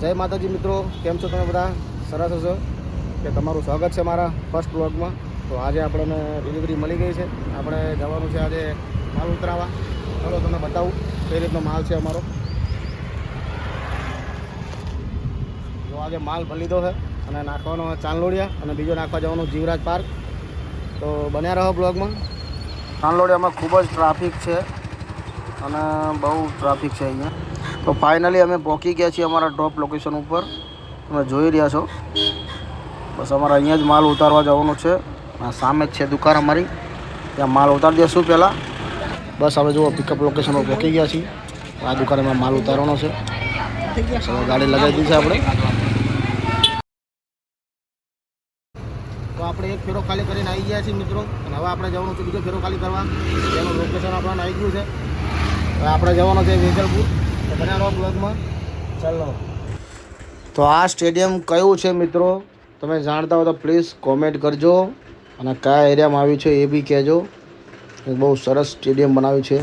જય માતાજી મિત્રો, કેમ છો તમે બધા? સરસ હશો? કે તમારું સ્વાગત છે મારા ફર્સ્ટ બ્લોગમાં તો આજે આપણને ડિલિવરી મળી ગઈ છે. આપણે જવાનું છે આજે માલ ઉતરાવા. ચાલો તમને બતાવું કઈ રીતનો માલ છે અમારો. જો આજે માલ ભરી લીધો છે અને નાખવાનો ચાંદલોડિયા અને બીજો નાખવા જવાનું જીવરાજ પાર્ક. તો બન્યા રહો બ્લોગમાં ચાંદલોડિયામાં ખૂબ જ ટ્રાફિક છે. અને બહુ ટ્રાફિક છે અહીંયા. તો ફાઇનલી અમે પહોંચી ગયા છીએ અમારા ડ્રોપ લોકેશન ઉપર. તમે જોઈ રહ્યા છો. બસ અમારે અહીંયા જ માલ ઉતારવા જવાનો છે. આ સામે જ છે દુકાન અમારી. ત્યાં માલ ઉતારી દઈશું પહેલાં. બસ હવે જુઓ પિકઅપ લોકેશન પર પહોંચી ગયા છીએ. આ દુકાનમાં માલ ઉતારવાનો છે. ગાડી લગાવી દીધી છે આપણે. તો આપણે એક ફેરો ખાલી કરીને આવી ગયા છીએ મિત્રો. હવે આપણે જવાનું છે બીજો ફેરો ખાલી કરવા. એનું લોકેશન આપણને આવી ગયું છે. આપણે જવાનું છે વેજલપુર. તો બન્યા બ્લોગમાં ચાલો. તો આ સ્ટેડિયમ કયું છે મિત્રો? તમે જાણતા હો તો પ્લીઝ કોમેન્ટ કરજો અને કયા એરિયામાં આવ્યું છે એ બી કહેજો. બહુ સરસ સ્ટેડિયમ બનાવ્યું છે.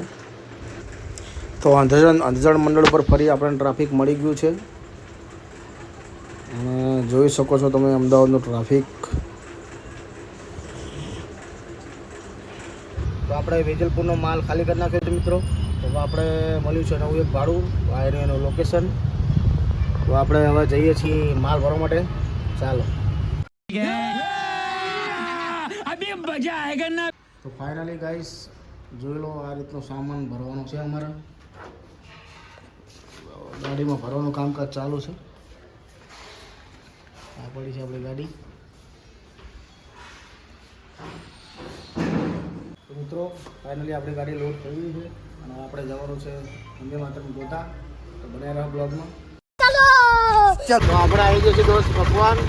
તો અંધજણ અંધજણ મંડળ પર ફરી આપણને ટ્રાફિક મળી ગયું છે. અને જોઈ શકો છો તમે અમદાવાદનું ટ્રાફિક તો આપણે વેજલપુરનો માલ ખાલી કરી નાખ્યો છે મિત્રો. તો આપણે મળ્યું છે નવું એક ભાડું આ એનું લોકેશન તો આપણે હવે જઈએ છીએ માલ ભરવા માટે. ચાલો. તો ફાઇનલી ગાઈસ જોઈ લો આ રીતનો સામાન ભરવાનો છે અમારે. ગાડીમાં ભરવાનું કામકાજ ચાલુ છે. આ પડી છે આપણી ગાડી. મિત્રો ફાઇનલી આપણી ગાડી લોડ થઈ ગઈ છે અને આપણે જવાનું છે વંદે માતરમ ગોતા. તો બને રહો બ્લોગમાં. ચાલો! આપણે આવી ગયા છે દોસ્ત ભગવાન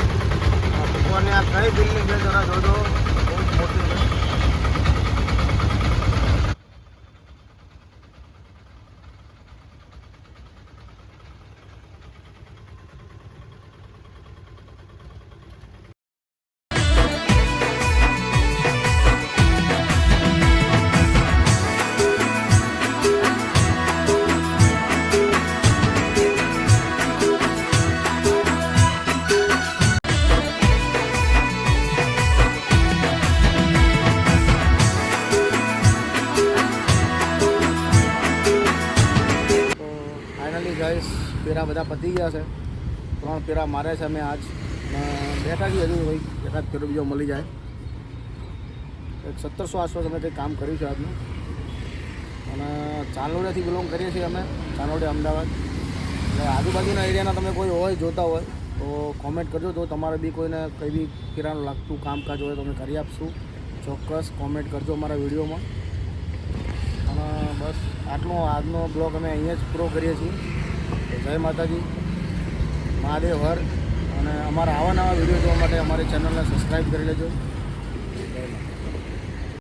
ભગવાનને આ કઈ બિલ્ડિંગ છે જરા જોજો. બહુ મોટી પેરા બધા પતી ગયા છે. ત્રણ પેરા મારે છે અમે આજ. બેઠા છીએ હજુ ભાઈ એકાદ પેરો બીજો મળી જાય. એક સત્તરસો આસપાસ અમે કંઈક કામ કર્યું છે આજનું. અને ચાંદોડિયાથી બિલોંગ કરીએ છીએ અમે. ચાંદોડિયા, અમદાવાદ. એટલે આજુબાજુના એરિયાના તમે કોઈ હોય, જોતા હોય, તો કોમેન્ટ કરજો. તો તમારે બી કોઈને કંઈ બી કિરાનું લાગતું, કામકાજ હોય તો અમે કરી આપશું. ચોક્કસ કોમેન્ટ કરજો અમારા વિડીયોમાં. અને બસ આટલો આજનો બ્લોગ અમે અહીંયા જ પૂરો કરીએ છીએ. જય માતાજી. મહાદેવ હર. અને અમારા આવા નવા વીડિયો જોવા માટે અમારી ચેનલને સબસ્ક્રાઈબ કરી લેજો.